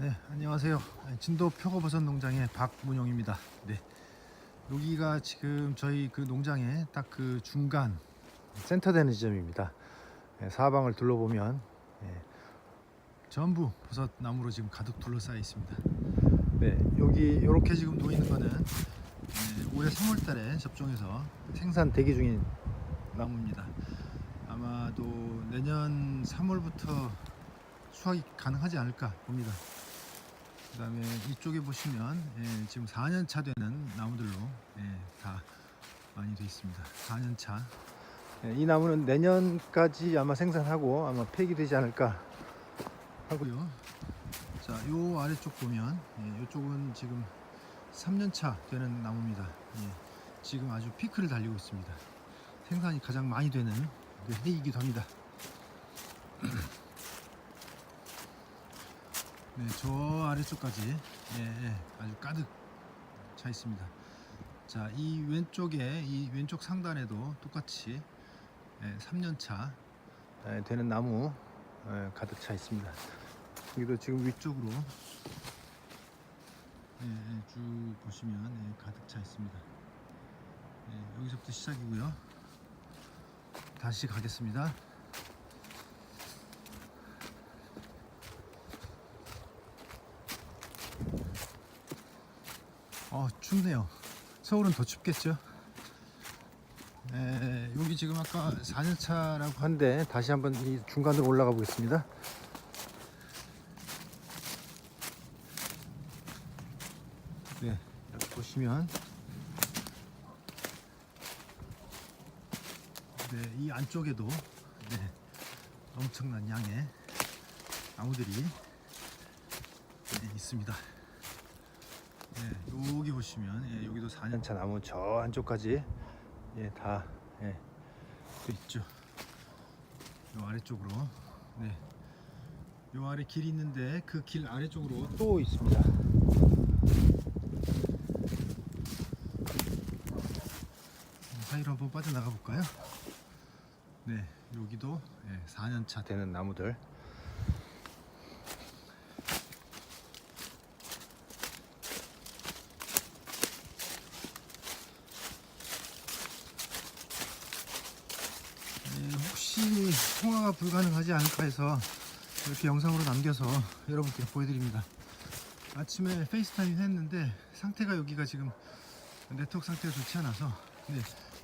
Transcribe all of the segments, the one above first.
네, 안녕하세요. 진도 표고버섯 농장의 박문용입니다. 네, 여기가 지금 저희 그 농장의 딱 그 중간 센터되는 지점입니다. 네, 사방을 둘러보면 네, 전부 버섯 나무로 지금 가득 둘러싸여 있습니다. 네, 여기 이렇게 지금 놓여 있는 거는 네, 올해 3월달에 접종해서 생산 대기 중인 나무입니다. 아마도 내년 3월부터 수확이 가능하지 않을까 봅니다. 그 다음에 이쪽에 보시면 예, 지금 4년 차 되는 나무들로 예, 다 많이 되어 있습니다. 4년 차. 예, 이 나무는 내년까지 아마 생산하고 아마 폐기되지 않을까 하고요. 자, 요 아래쪽 보면 예, 이쪽은 지금 3년 차 되는 나무입니다. 예, 지금 아주 피크를 달리고 있습니다. 생산이 가장 많이 되는 그 해이기도 합니다. 네, 저 아래쪽까지 예, 예, 아주 가득 차 있습니다. 자, 이 왼쪽에 이 왼쪽 상단에도 똑같이 예, 3년차 예, 되는 나무 예, 가득 차 있습니다. 여기도 지금 위쪽으로 예, 예, 쭉 보시면 예, 가득 차 있습니다. 예, 여기서부터 시작이고요. 다시 가겠습니다. 어 춥네요. 서울은 더 춥겠죠. 에, 여기 지금 아까 4년차라고 한데 다시 한번 이 중간으로 올라가 보겠습니다. 네, 이렇게 보시면 네, 이 안쪽에도 네, 엄청난 양의 나무들이 네, 있습니다. 네, 여기 보시면 예, 여기도 4년차 나무 저 안쪽까지 예, 다 예, 또 있죠. 요 아래쪽으로 네. 요 아래 길이 있는데 그 길 아래쪽으로 또 있습니다. 음, 사이로 한번 빠져나가 볼까요? 네, 여기도 예, 4년차 되는 나무들 예, 통화가 불가능하지 않을까 해서 이렇게 영상으로 남겨서 여러분께 보여드립니다. 아침에 페이스타임 했는데 상태가 여기가 지금 네트워크 상태가 좋지 않아서 네,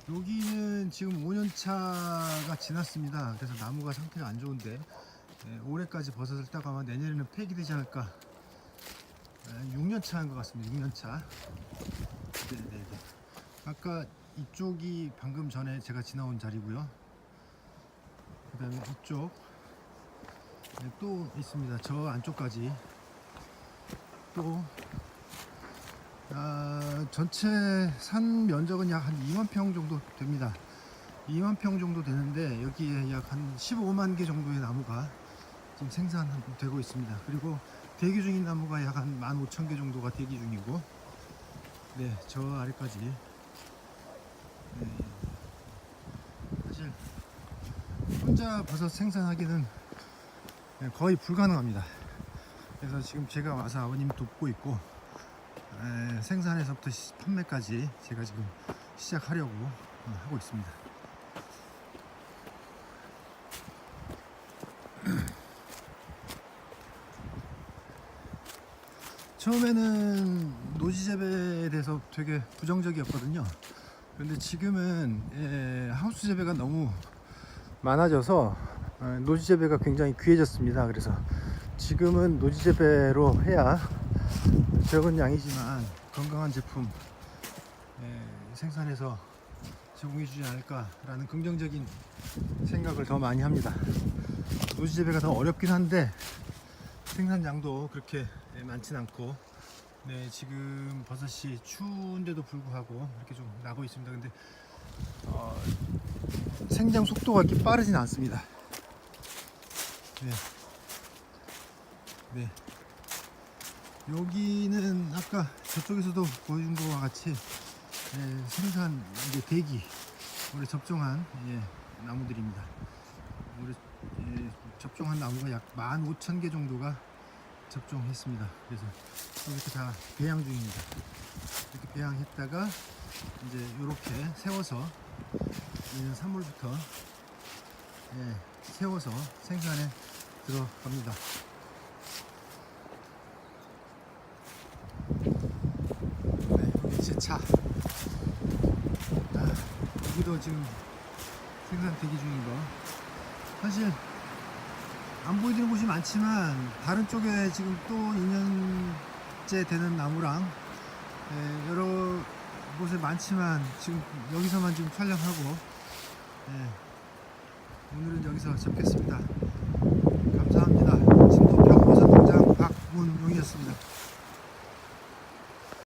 여기는 지금 5년 차가 지났습니다. 그래서 나무가 상태가 안 좋은데 네, 올해까지 버섯을 아마 내년에는 폐기되지 않을까. 6년 차인 것 같습니다. 6년 차. 네, 네, 네. 아까 이쪽이 방금 전에 제가 지나온 자리고요. 그 다음에 이쪽 네, 또 있습니다. 저 안쪽까지 또 아, 전체 산 면적은 약 한 2만 평 정도 됩니다. 2만 평 정도 되는데 여기에 약 한 15만 개 정도의 나무가 지금 생산되고 있습니다. 그리고 대기 중인 나무가 약 한 15,000개 정도가 대기 중이고 네, 저 아래까지 네, 사실 혼자 버섯 생산하기는 네, 거의 불가능합니다. 그래서 지금 제가 와서 아버님 돕고 있고 에, 생산에서부터 시- 판매까지 제가 지금 시작하려고 어, 하고 있습니다. 처음에는 노지 재배에 대해서 되게 부정적이었거든요. 그런데 지금은 예, 하우스 재배가 너무 많아져서 어, 노지 재배가 굉장히 귀해졌습니다. 그래서 지금은 노지 재배로 해야 적은 양이지만 건강한 제품 예, 생산해서 제공해주지 않을까라는 긍정적인 생각을 더 많이 합니다. 노지 재배가 더 어렵긴 한데 생산량도 그렇게 예, 많진 않고 네 지금 버섯이 추운데도 불구하고 이렇게 좀 나고 있습니다. 근데 어, 생장 속도가 이렇게 빠르진 않습니다. 네. 네. 여기는 아까 저쪽에서도 보여준 것과 같이 예, 생산 이제 대기 올해 접종한 예, 나무들입니다. 올해 예, 접종한 나무가 약 15,000개 정도가 접종했습니다. 그래서 이렇게 다 배양 중입니다. 이렇게 배양했다가 이제 이렇게 세워서 내년 3월부터 예, 세워서 생산에 들어갑니다. 네, 여기 제 차. 아, 여기도 지금 생산 대기 거. 사실 안 보이는 곳이 많지만 다른 쪽에 지금 또 2년째 되는 나무랑 예, 여러 곳에 많지만 지금 여기서만 지금 촬영하고 예, 오늘은 여기서 접겠습니다. 감사합니다. 진도 평버섯 농장 박문용이었습니다.